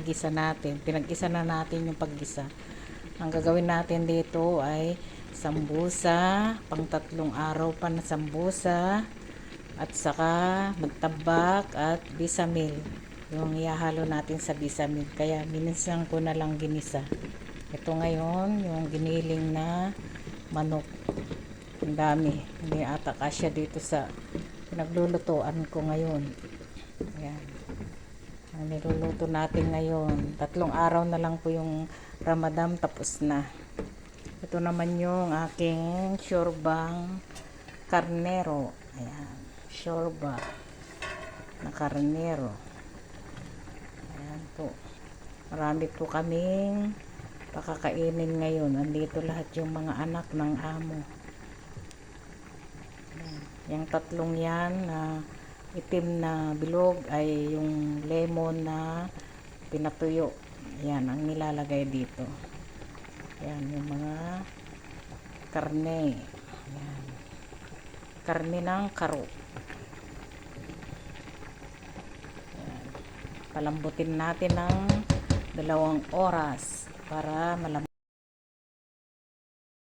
igisa natin. Pinag-isa na natin yung paggisa. Ang gagawin natin dito ay sambusa, pang tatlong araw pa na sambusa, at saka magtabak at bisamil. Yung ihahalo natin sa bisamil. Kaya minsan ko na lang ginisa. Ito ngayon, yung giniling na manok. Ang dami. Hindi ata kasya dito sa pinaglulutuan ko ngayon. Ayan. Ang niluluto natin ngayon. Tatlong araw na lang po yung Ramadan tapos na. Ito naman yung aking shorbang karnero. Ayan. Shorba na karnero. Ayan po. Marami po kaming pakakainin ngayon. Andito lahat yung mga anak ng amo. Ayan. Yung tatlong yan na itim na bilog ay yung lemon na pinatuyo. Yan ang nilalagay dito. Yan yung mga karne. Yan. Karne ng karo. Yan. Palambutin natin ng dalawang oras para malam